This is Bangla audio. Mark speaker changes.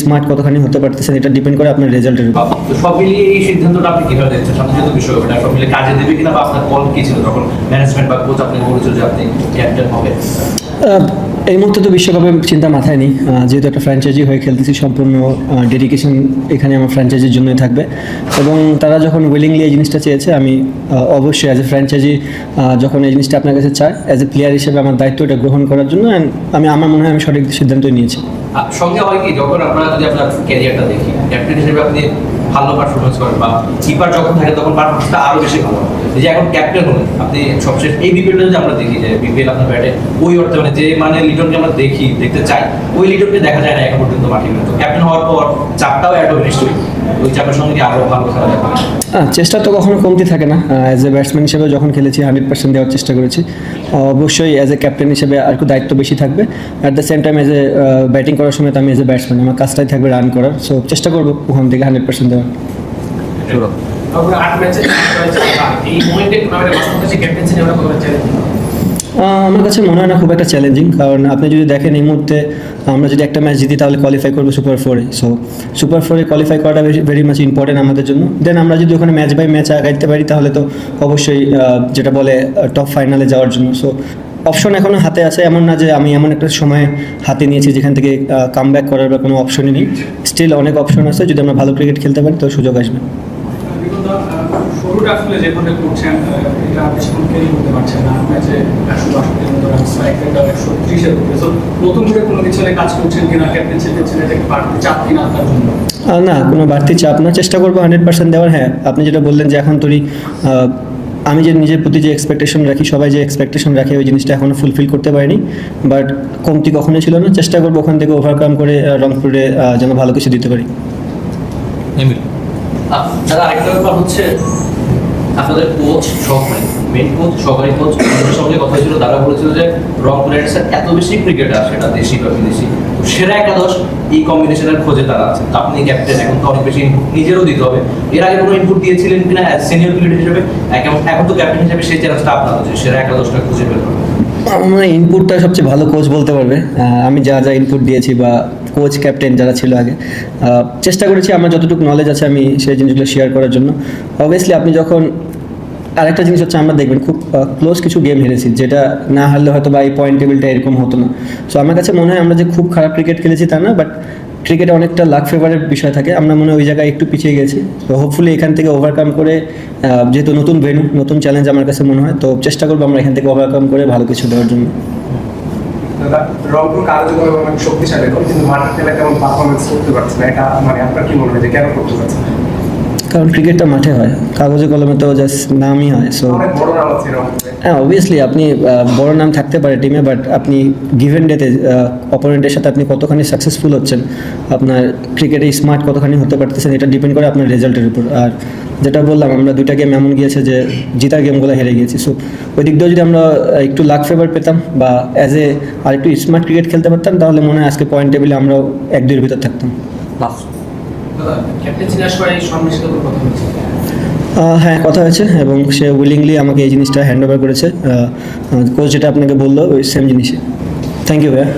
Speaker 1: স্মার্ট কতখানি হতে পারতেছেন এটা ডিপেন্ড করে আপনার রেজাল্টের উপর।
Speaker 2: সব মিলিয়ে এই সিদ্ধান্তটা আপনি কীভাবে দেখছেন? যেহেতু বিষয় ওটা সব মিলিয়ে কাজে দেবে কিনা বা আপনার কল কি ছিল? তখন ম্যানেজমেন্ট বা কোচ আপনি বলেছিল যে আপনি ক্যাপ্টেন হবে।
Speaker 1: এই মুহূর্তে তো বিশ্বকাপের চিন্তা মাথায় নেই। যেহেতু একটা ফ্র্যাঞ্চাইজি হয়ে খেলতেছি, সম্পূর্ণ ডেডিকেশন এখানে আমার ফ্র্যাঞ্চাইজির জন্যই থাকবে। এবং তারা যখন উইলিংলি এই জিনিসটা চেয়েছে, আমি অবশ্যই অ্যাজ এ ফ্র্যাঞ্চাইজি যখন এই জিনিসটা আপনার কাছে চায় অ্যাজ এ প্লেয়ার হিসেবে আমার দায়িত্বটা গ্রহণ করার জন্য অ্যান্ড আমি, আমার মনে হয় আমি সঠিক সিদ্ধান্তই নিয়েছি।
Speaker 2: সঙ্গে হয় কি, যখন আমরা যদি আপনার ক্যারিয়ারটা দেখি ক্যাপ্টেন হিসেবে আপনি ভালো পারফরমেন্স করেন বা কিপার যখন থাকে তখন পারফরমেন্সটা আরও বেশি ভালো যে এখন ক্যাপ্টেন হলেন, আপনি সবশেষ এই বিপিএলটা যদি আমরা দেখি যে বিপিএল আপনার ব্যাটে ওই অর্থে মানে যে মানে লিটনকে আমরা দেখি, দেখতে চাই, ওই লিটনকে দেখা যায় না এখন পর্যন্ত মাঠে। তো ক্যাপ্টেন হওয়ার পর চাপটাও অ্যাড হবে নিশ্চয়ই। ওই চাপের সঙ্গে কি আরও ভালো খেলা যাবে?
Speaker 1: চেষ্টা তো কখনো কমতি থাকে না। অ্যাজ এ ব্যাটসম্যান হিসেবে যখন খেলেছি হান্ড্রেড পার্সেন্ট দেওয়ার চেষ্টা করেছি। অবশ্যই অ্যাজ এ ক্যাপ্টেন হিসেবে আর একটু দায়িত্ব বেশি থাকবে। At the same time as a batting করার সময় তো আমি এজ এ ব্যাটসম্যান আমার কাজটাই থাকবে রান করার। সো চেষ্টা করব ওখান থেকে হান্ড্রেড পার্সেন্ট দেওয়ার। আহ, আমার কাছে মনে হয় না খুব একটা চ্যালেঞ্জিং কারণ আপনি যদি দেখেন এই মুহূর্তে আমরা যদি একটা ম্যাচ জিতি তাহলে কোয়ালিফাই করব সুপার ফোরে সো সুপার ফোরে কোয়ালিফাই করাটা ভেরি মাচ ইম্পর্টেন্ট আমাদের জন্য। দেন আমরা যদি ওখানে ম্যাচ বাই ম্যাচ আগাইতে পারি তাহলে তো অবশ্যই যেটা বলে টপ ফাইনালে যাওয়ার জন্য। সো অপশন এখনও হাতে আছে এমন না যে আমি এমন একটা সময় হাতে নিয়েছি যেখান থেকে কাম ব্যাক করার বা কোনো অপশনই নেই। স্টিল অনেক অপশন আছে যদি আমরা ভালো ক্রিকেট খেলতে পারি তো সুযোগ আসবে।
Speaker 3: শুরুটা আসলে যেভাবে করছেন এটা বেশিক্ষণ ক্যারি করতে পারছেন না। ম্যাচে একশো বাষট্টির মতো রান স্ট্রাইক রেট একশো ত্রিশের উপরে So, নতুন করে কোনো কিছু কাজ করছেন কিনা ক্যাপ্টেন্সি দিচ্ছেন এটা বাড়তি চাপ কিনা তার জন্য?
Speaker 1: না কোনো বাড়তি চাপ না। চেষ্টা করব হান্ড্রেড পার্সেন্ট দেওয়ার হ্যাঁ। আপনি যেটা বললেন যে এখন আহ, আমি যে নিজের প্রতি যে এক্সপেকটেশন রাখি সবাই যে এক্সপেকটেশন রাখে ওই জিনিসটা এখনও ফুলফিল করতে পারিনি। বাট কমতি কখনোই ছিল না। চেষ্টা করব ওখান থেকে ওভারকাম করে রংপুরে যেন ভালো কিছু দিতে পারি।
Speaker 2: দাদা আরেকটা ব্যাপার হচ্ছে আপনাদের কোচ সহকারী মেন কোচ, সহকারী কোচ ওদের সঙ্গে কথা ছিল তারা বলেছিল যে রংপুর রাইডার্সের এত বেশি ক্রিকেটার, সেটা দেশি বা বিদেশি। সেরা একাদশ এই কম্বিনেশনের খোঁজে তারা আছে। তো আপনি ক্যাপ্টেন এখন তো অনেক বেশি input নিজেরও দিতে হবে। এর আগে কোনো ইনপুট দিয়েছিলেন কিনা সিনিয়র ক্রিকেটার হিসেবে? এখন তো ক্যাপ্টেন হিসেবে সেই চ্যালেঞ্জটা আপনার যে সেরা একাদশটা খুঁজে বের করবে
Speaker 1: আমার ইনপুটটা সবচেয়ে ভালো কোচ বলতে পারবে। আমি যা যা ইনপুট দিয়েছি বা কোচ ক্যাপ্টেন যারা ছিল আগে চেষ্টা করেছি আমার যতটুকু নলেজ আছে আমি সেই জিনিসগুলো শেয়ার করার জন্য। অবভিয়াসলি আপনি যখন আরেকটা জিনিস হচ্ছে আমরা দেখবেন খুব ক্লোজ কিছু গেম হেরেছি, যেটা না হারলে হয়তো বা এই পয়েন্ট টেবিলটা এরকম হতো না। সো আমার কাছে মনে হয় আমরা যে খুব খারাপ ক্রিকেট খেলেছি তা না বাট ক্রিকেটে অনেকটা লাক ফেভারের বিষয় থাকে। আমরা মনে হয় ওই জায়গায় একটু পিছিয়ে গেছি। তো হোপফুলি এখান থেকে ওভারকাম করে যেহেতু নতুন ভেনু নতুন চ্যালেঞ্জ আমার কাছে মনে হয়, তো চেষ্টা করব আমরা এখান থেকে ওভারকাম করে ভালো কিছু দেওয়ার জন্য।
Speaker 4: রংপুর অনেক শক্তিশালী দল কিন্তু মাঠের তেমন পারফরমেন্স করতে পারছে না। এটা মানে আপনার কি মনে হয় যে কেন করতে পারছে না?
Speaker 1: কারণ ক্রিকেটটা মাঠে হয়। কাগজে কলমে তো জাস্ট নামই হয় সো হ্যাঁ অবভিয়াসলি আপনি বড় নাম থাকতে পারে টিমে বাট আপনি গিভেন ডেতে অপোনেন্টের সাথে আপনি কতখানি সাকসেসফুল হচ্ছেন আপনার ক্রিকেটে স্মার্ট কতখানি হতে পারতেছেন এটা ডিপেন্ড করে আপনার রেজাল্টের উপর। আর যেটা বললাম আমরা দুইটা গেম এমন গিয়েছে যে জিতার গেমগুলো হেরে গিয়েছি। সো ওই দিক দিয়ে যদি আমরা একটু লাক ফেভার পেতাম বা অ্যাজ এ আর একটু স্মার্ট ক্রিকেট খেলতে পারতাম তাহলে মনে হয় আজকে পয়েন্ট টেবিলে আমরাও এক দুইয়ের ভিতর থাকতাম। হ্যাঁ কথা হয়েছে এবং সে উইলিংলি আমাকে এই জিনিসটা হ্যান্ড ওভার করেছে। কোচ যেটা আপনাকে বলল ওই সেম জিনিসে থ্যাংক ইউ ভাইয়া।